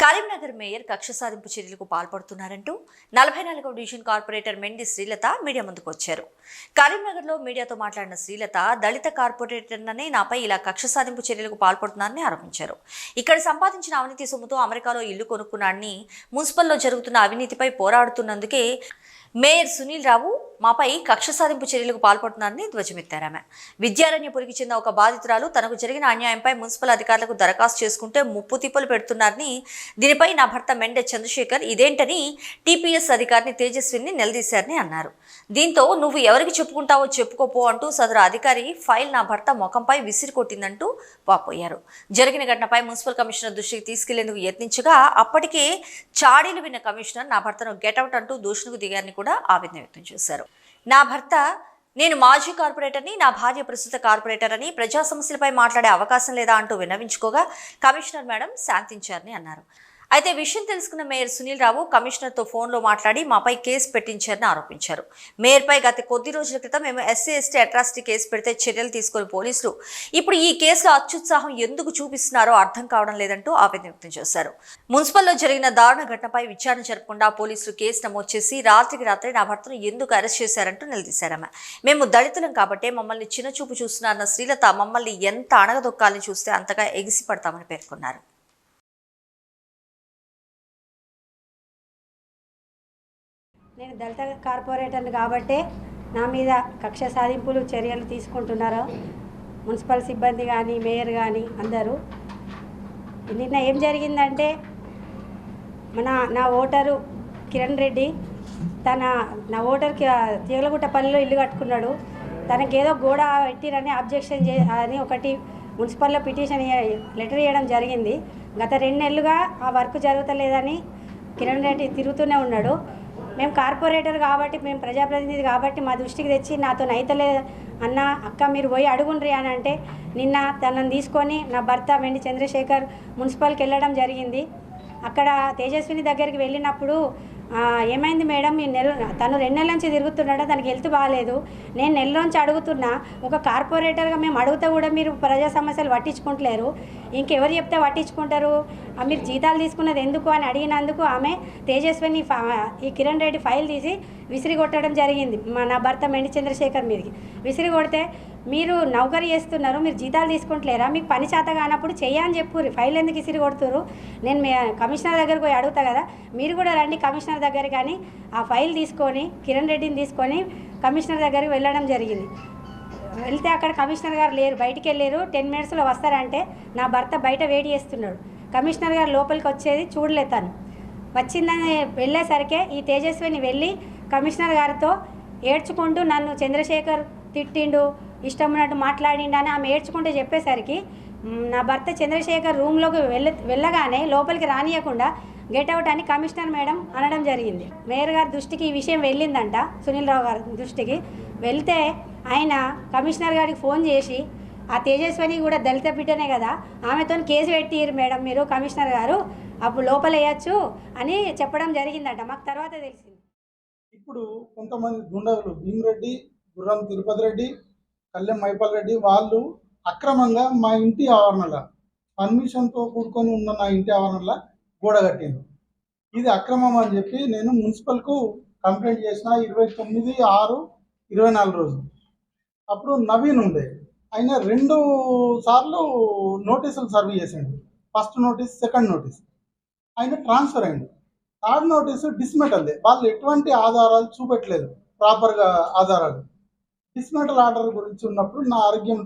Karimnagar mayor కక్ష సాధింపు చర్యలకు పాల్పడుతున్నారంటూ నలభై నాలుగవ division corporator Mendi Srilatha media ముందుకు వచ్చారు. కరీంనగర్లో మీడియాతో మాట్లాడిన శ్రీలత దళిత కార్పొరేటర్ననే నాపై ఇలా కక్ష సాధింపు చర్యలకు పాల్పడుతున్నారని ఆరోపించారు. ఇక్కడ సంపాదించిన అవినీతి సొమ్ముతో అమెరికాలో ఇల్లు కొనుక్కున్నాడని మున్సిపల్లో జరుగుతున్న అవినీతిపై పోరాడుతున్నందుకే మేయర్ సునీల్ రావు మాపై కక్ష సాధింపు చర్యలకు పాల్పడుతున్నారని ధ్వజమెత్తారామె విద్యారణ్యపురికి చెందిన ఒక బాధితురాలు తనకు జరిగిన అన్యాయంపై మున్సిపల్ అధికారులకు దరఖాస్తు చేసుకుంటే ముప్పు తిప్పలు పెడుతున్నారని దీనిపై నా భర్త మెండే చంద్రశేఖర్ ఇదేంటని టీపీఎస్ అధికారిని తేజస్విని నిలదీశారని అన్నారు. దీంతో నువ్వు ఎవరికి చెప్పుకుంటావో చెప్పుకోపో అంటూ సదరు అధికారి ఫైల్ నా భర్త ముఖంపై విసిరి కొట్టిందంటూ వాపోయారు. జరిగిన ఘటనపై మున్సిపల్ కమిషనర్ దృష్టికి తీసుకెళ్ళేందుకు యత్నించగా అప్పటికే చాడీలు విన్న కమిషనర్ నా భర్తను గెటౌట్ అంటూ దూషణకు దిగారని కూడా ఆవేదన వ్యక్తం చేశారు. నా భర్త నేను మాజీ కార్పొరేటర్ని నా భార్య ప్రస్తుత కార్పొరేటర్ అని ప్రజా సమస్యలపై మాట్లాడే అవకాశం లేదా అంటూ విన్నవించుకోగా కమిషనర్ మేడం శాంతించారని అన్నారు. అయితే విషయం తెలుసుకున్న మేయర్ సునీల్ రావు కమిషనర్తో ఫోన్లో మాట్లాడి మాపై కేసు పెట్టించారని ఆరోపించారు. మేయర్పై గత కొద్ది రోజుల క్రితం మేము ఎస్సీ ఎస్టీ అట్రాసిటీ కేసు పెడితే చర్యలు తీసుకుని పోలీసులు ఇప్పుడు ఈ కేసులో అత్యుత్సాహం ఎందుకు చూపిస్తున్నారో అర్థం కావడం లేదంటూ ఆవేదన వ్యక్తం చేశారు. మున్సిపల్లో జరిగిన దారుణ ఘటనపై విచారణ జరపకుండా పోలీసులు కేసు నమోదు చేసి రాత్రికి రాత్రి నా భర్తను ఎందుకు అరెస్ట్ చేశారంటూ నిలదీశారమ్మ మేము దళితులం కాబట్టే మమ్మల్ని చిన్నచూపు చూస్తున్నారన్న శ్రీలత మమ్మల్ని ఎంత అణగదొక్కాలని చూస్తే అంతగా ఎగిసిపడతామని పేర్కొన్నారు. నేను దళిత కార్పొరేటర్ని కాబట్టే నా మీద కక్ష సాధింపులు చర్యలు తీసుకుంటున్నారు మున్సిపల్ సిబ్బంది కానీ మేయర్ కానీ అందరూ. నిన్న ఏం జరిగిందంటే మన నా ఓటరు కిరణ్ రెడ్డి తన నా ఓటర్కి తీగలగుట్టపల్లిలో ఇల్లు కట్టుకున్నాడు. తనకి ఏదో గోడ పెట్టిరని అబ్జెక్షన్ చే అని ఒకటి మున్సిపల్లో పిటిషన్ లెటర్ ఇవ్వడం జరిగింది. గత రెండు నెలలుగా ఆ వర్క్ జరుగుతలేదని కిరణ్ రెడ్డి తిరుగుతూనే ఉన్నాడు. మేము కార్పొరేటర్ కాబట్టి మేము ప్రజాప్రతినిధి కాబట్టి మా దృష్టికి తెచ్చి నాతో నైతలే అన్న అక్క మీరు పోయి అడుగుండ్రి అని అంటే నిన్న తనని తీసుకొని నా భర్త వెండి చంద్రశేఖర్ మున్సిపల్కి వెళ్ళడం జరిగింది. అక్కడ తేజస్విని దగ్గరికి వెళ్ళినప్పుడు ఏమైంది మేడం? ఈ నెల తను రెండు నెలల నుంచి తిరుగుతున్నాడు? తనకి హెల్త్ బాగాలేదు. నేను నెల నుంచి అడుగుతున్నా ఒక కార్పొరేటర్గా మేము అడుగుతా కూడా మీరు ప్రజా సమస్యలు పట్టించుకుంటలేరు. ఇంకెవరు చెప్తే పట్టించుకుంటారు? మీరు జీతాలు తీసుకున్నది ఎందుకు అని అడిగినందుకు ఆమె తేజస్విని ఈ కిరణ్ రెడ్డి ఫైల్ తీసి విసిరి కొట్టడం జరిగింది. మా నా భర్త మెండి చంద్రశేఖర్ మీదకి. విసిరి కొడితే మీరు నౌకరీ చేస్తున్నారు మీరు జీతాలు తీసుకుంటలేరా? మీకు పని చేత కానప్పుడు చేయని అని చెప్పు ఫైల్ ఎందుకు ఇసిరి కొడుతురు నేను మీ కమిషనర్ దగ్గరకు పోయి అడుగుతా కదా. మీరు కూడా రండి కమిషనర్ దగ్గర కానీ ఆ ఫైల్ తీసుకొని కిరణ్ రెడ్డిని తీసుకొని కమిషనర్ దగ్గరికి వెళ్ళడం జరిగింది. వెళ్తే అక్కడ కమిషనర్ గారు లేరు బయటికి వెళ్ళారు టెన్ మినిట్స్లో వస్తారంటే నా భర్త బయట వెయిట్ చేస్తున్నాడు. కమిషనర్ గారు లోపలికి వచ్చేది చూడలే తను. వచ్చిందని వెళ్ళేసరికే ఈ తేజస్విని వెళ్ళి కమిషనర్ గారితో ఏడ్చుకుంటూ నన్ను చంద్రశేఖర్ తిట్టిండు ఇష్టం ఉన్నట్టు మాట్లాడిండు అని ఆమె ఏడ్చుకుంటూ చెప్పేసరికి నా భర్త చంద్రశేఖర్ రూమ్లోకి వెళ్ళ వెళ్ళగానే లోపలికి రానియకుండా గెట్ అవుట్ అని కమిషనర్ మేడం అనడం జరిగింది. మేయర్ గారి దృష్టికి ఈ విషయం వెళ్ళిందంట సునీల్ రావు గారి దృష్టికి. వెళ్తే ఆయన కమిషనర్ గారికి ఫోన్ చేసి ఆ తేజస్వని కూడా దళిత బిడ్డనే కదా. ఆమెతో కేసు పెట్టిరు మేడం మీరు కమిషనర్ గారు. అప్పుడు లోపలేయచ్చు అని చెప్పడం జరిగిందంట. మాకు తర్వాత తెలిసింది. ఇప్పుడు కొంతమంది దుండగులు భీమరెడ్డి గుర్రం తిరుపతి రెడ్డి కళ్ళెం మైపాల్ రెడ్డి వాళ్ళు అక్రమంగా మా ఇంటి ఆవరణలో పర్మిషన్తో కూడుకొని ఉన్న నా ఇంటి ఆవరణలో గోడ కట్టింది ఇది అక్రమం అని చెప్పి నేను మున్సిపల్కు కంప్లైంట్ చేసిన ఇరవై తొమ్మిది ఆరు ఇరవై నాలుగు రోజులు. అప్పుడు నవీన్ ఉండే. ఆయన రెండు సార్లు నోటీసులు సర్వ్ చేసిండు ఫస్ట్ నోటీస్ సెకండ్ నోటీస్. ఆయన ట్రాన్స్ఫర్ అయింది. థర్డ్ నోటీసు డిస్మెటల్దే. వాళ్ళు ఎటువంటి ఆధారాలు చూపెట్టలేదు. ప్రాపర్గా ఆధారాలు. డిస్మెటల్ ఆర్డర్ గురించి ఉన్నప్పుడు నా ఆరోగ్యం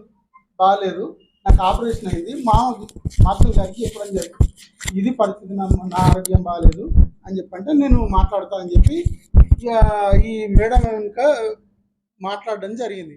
బాగాలేదు నాకు ఆపరేషన్ అయింది. మా మాస్టర్ గారికి ఎప్పుడని చెప్పి ఇది పరిస్థితి నా నా ఆరోగ్యం బాగాలేదు అని చెప్పంటే నేను మాట్లాడతా అని చెప్పి ఈ మేడం వెనుక మాట్లాడడం జరిగింది.